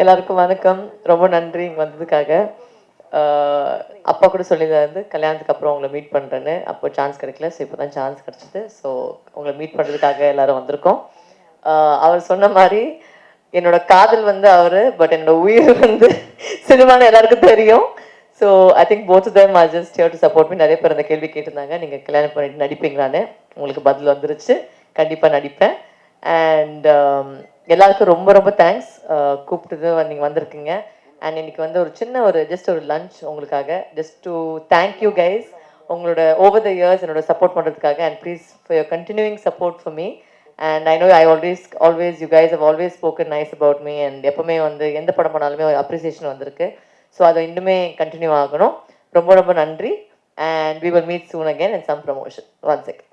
எல்லாருக்கும் வணக்கம். ரொம்ப நன்றி இங்கே வந்ததுக்காக. அப்பா கூட சொல்லியிருந்தாரு கல்யாணத்துக்கு அப்புறம் உங்களை மீட் பண்ணுறேன்னு அப்போ சான்ஸ் கிடைக்கல. ஸோ இப்போ தான் சான்ஸ் கிடச்சிது. ஸோ உங்களை மீட் பண்ணுறதுக்காக எல்லாரும் வந்திருக்கோம். அவர் சொன்ன மாதிரி என்னோட காதல் வந்து அவர் பட் என்னோட உயிர் வந்து சினிமான்னு எல்லாருக்கும் தெரியும். So I think both them are just here to support me நிறைய பேர் அந்த கேள்வி கேட்டிருந்தாங்க. நீங்கள் கல்யாணம் பண்ணிட்டு நடிப்பீங்களான்னு. உங்களுக்கு பதில் வந்துருச்சு. கண்டிப்பாக நடிப்பேன். அண்ட் எல்லாருக்கும் ரொம்ப ரொம்ப தேங்க்ஸ் கூப்பிட்டது நீங்கள் வந்திருக்கீங்க. அண்ட் இன்னைக்கு வந்து ஒரு சின்ன ஒரு ஜஸ்ட் ஒரு லஞ்ச் உங்களுக்காக. Just to thank you guys உங்களோட ஓவர் த இயர்ஸ் என்னோட சப்போர்ட் பண்ணுறதுக்காக and please for your continuing support for me and I know I always always you guys have always spoken nice about me and எப்பவுமே வந்து எந்த படம் பண்ணாலுமே ஒரு appreciation வந்திருக்கு. ஸோ அதை இன்னுமே கண்டினியூ ஆகணும். ரொம்ப ரொம்ப நன்றி. And we will meet soon again and some promotion one second